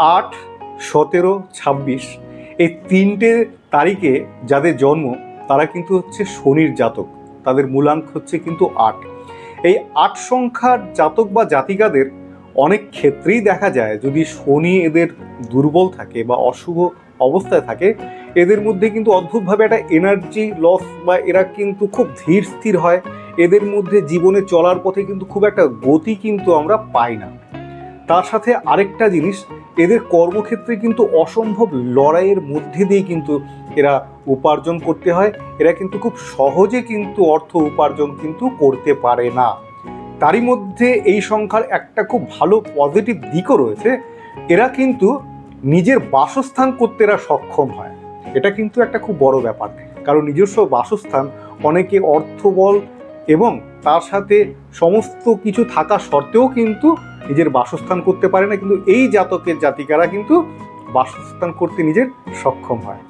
আট, সতেরো, ছাব্বিশ, এই তিনটে তারিখে যাদের জন্ম, তারা কিন্তু হচ্ছে শনির জাতক। তাদের মূলাঙ্ক হচ্ছে কিন্তু আট। এই আট সংখ্যার জাতক বা জাতিকাদের অনেক ক্ষেত্রেই দেখা যায়, যদি শনি এদের দুর্বল থাকে বা অশুভ অবস্থায় থাকে, এদের মধ্যে কিন্তু অদ্ভুতভাবে একটা এনার্জি লস বা এরা কিন্তু খুব ধীর স্থির হয়। এদের মধ্যে জীবনে চলার পথে কিন্তু খুব একটা গতি কিন্তু আমরা পাই না। তার সাথে আরেকটা জিনিস এদের কর্মক্ষেত্রে কিন্তু অসম্ভব লড়াইয়ের মধ্যে দিয়ে কিন্তু এরা উপার্জন করতে হয়। এরা কিন্তু খুব সহজে কিন্তু অর্থ উপার্জন কিন্তু করতে পারে না। তারই মধ্যে এই সংখ্যার একটা খুব ভালো পজিটিভ দিকও রয়েছে। এরা কিন্তু নিজের বাসস্থান করতে এরা সক্ষম হয়। এটা কিন্তু একটা খুব বড় ব্যাপার। কারণ নিজস্ব বাসস্থান, অনেকে অর্থবল এবং তার সাথে সমস্ত কিছু থাকা সত্ত্বেও কিন্তু নিজের বাসস্থান করতে পারে না। কিন্তু এই জাতকের জাতিকারা কিন্তু বাসস্থান করতে নিজের সক্ষম হয়।